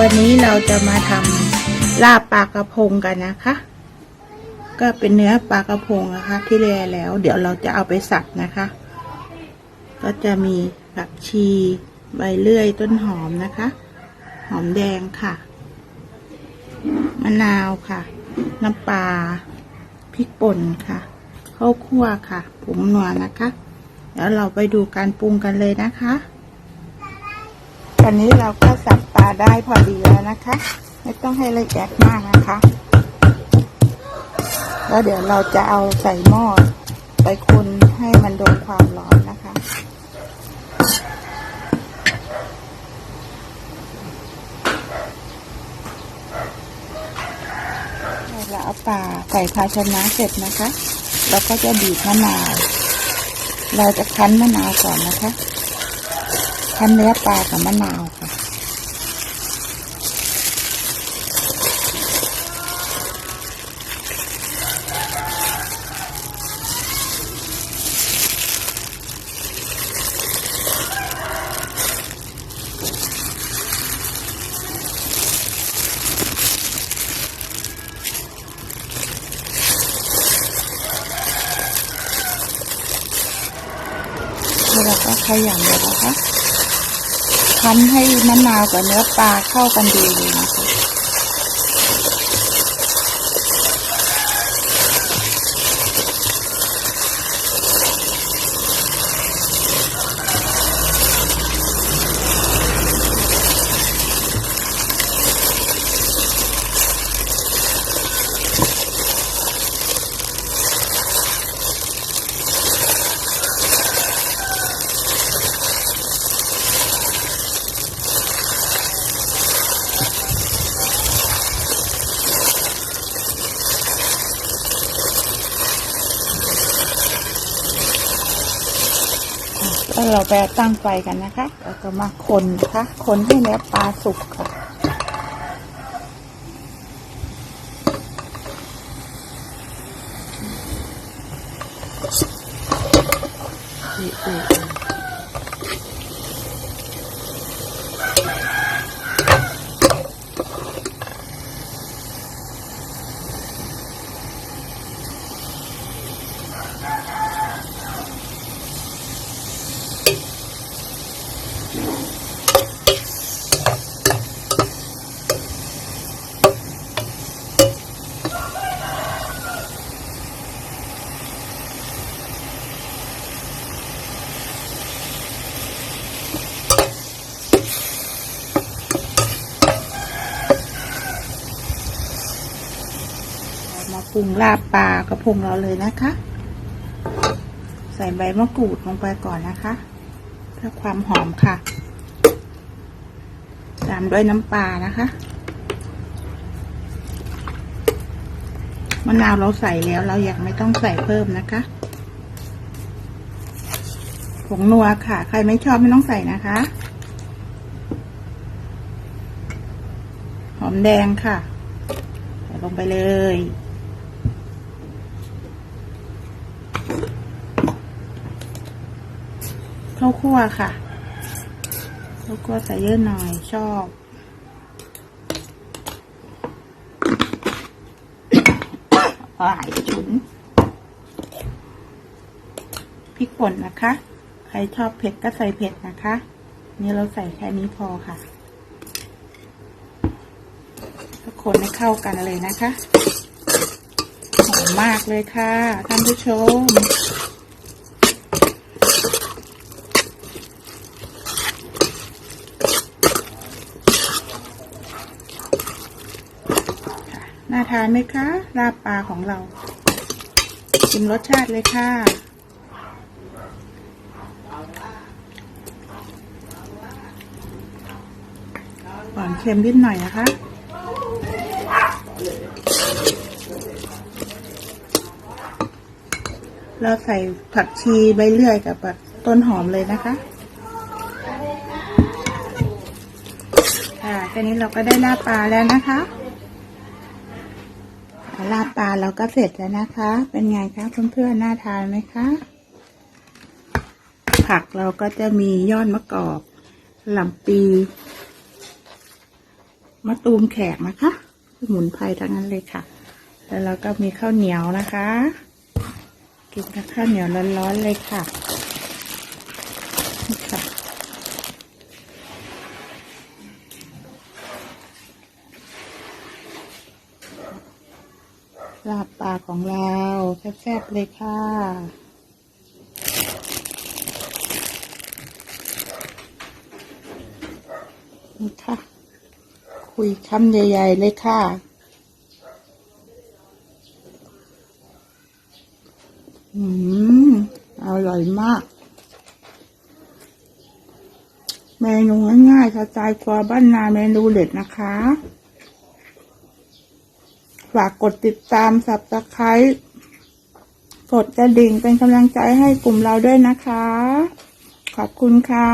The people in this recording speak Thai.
วันนี้เราจะมาทำลาบปลากระพงกันนะคะ ก็เป็นเนื้อปลากระพงนะคะ ที่แล่แล้ว เดี๋ยวเราจะเอาไปสับนะคะ ก็จะมีผักชีใบเลื่อยต้นหอมนะคะ หอมแดงค่ะ มะนาวค่ะ น้ำปลาพริกป่นค่ะข้าวคั่วค่ะผงนัวนะคะเดี๋ยวเราไปดูการปรุงกันเลยนะคะ อนนี้เราก็สับปลาได้พอดีแล้วนะคะ ไม่ต้องให้ละเอียดมากนะคะ แล้วเดี๋ยวเราจะเอาใส่หม้อไปคนให้มันโดนความร้อนนะคะ เราเอาปลาใส่ภาชนะเสร็จนะคะ เราก็จะบีบมะนาว เราจะคั้นมะนาวก่อนนะคะ คั้นเนื้อปลากับมะนาวค่ะแล้วเราก็ขยำเลยนะคะ คั้นให้มะนาวกับเนื้อปลาเข้ากันดีเลย แล้วเราไปตั้งไฟกันนะคะแล้วก็มาคนนะคะคนให้เนื้อปลาสุกค่ะเร รุงลาบปลากระพงเราเลยนะคะ ใส่ใบมะกรูดลงไปก่อนนะคะ เพื่อความหอมค่ะ ตามด้วยน้ำปลานะคะมะนาวเราใส่แล้วเราอยากไม่ต้องใส่เพิ่มนะคะ ผงนัวค่ะ ใครไม่ชอบไม่ต้องใส่นะคะ หอมแดงค่ะ ใส่ลงไปเลย ข้าวคั่วค่ะข้าวคั่วใส่เยอะหน่อยชอบหลายฉุนพริกป่นนะคะ ใครชอบเผ็ดก็ใส่เผ็ดนะคะ นี่เราใส่แค่นี้พอค่ะทุกคนให้เข้ากันเลยนะคะ หอมมากเลยค่ะ ท่านผู้ชม น่าทานไหมคะลาบปลาของเราชิมรสชาติเลยค่ะหวานเค็มนิดหน่อยนะคะ เราใส่ผักชีใบเลื่อยกับต้นหอมเลยนะคะค่ะแค่นี้เราก็ได้ลาบปลาแล้วนะคะ ลาบปลาเราก็เสร็จแล้วนะคะ เป็นไงคะเพื่อนๆน่าทานไหมคะ ผักเราก็จะมียอดมะกอกลำปีมะตูมแขกนะคะสมุนไพรทั้งนั้นเลยค่ะ แล้วเราก็มีข้าวเหนียวนะคะ กินกับข้าวเหนียวร้อนๆเลยค่ะนี่ค่ะ ลาบปลา ของเราแซ่บๆเลยค่ะ นี่ค่ะ คุยคำใหญ่ ๆ เลยค่ะอืมอร่อยมาก เมนูง่ายๆสไตล์ครัวบ้านนาเมนูเด็ดนะคะ ฝากกดติดตามสับตะไคร้กดกระดิ่งเป็นกำลังใจให้กลุ่มเราด้วยนะคะ ขอบคุณค่ะ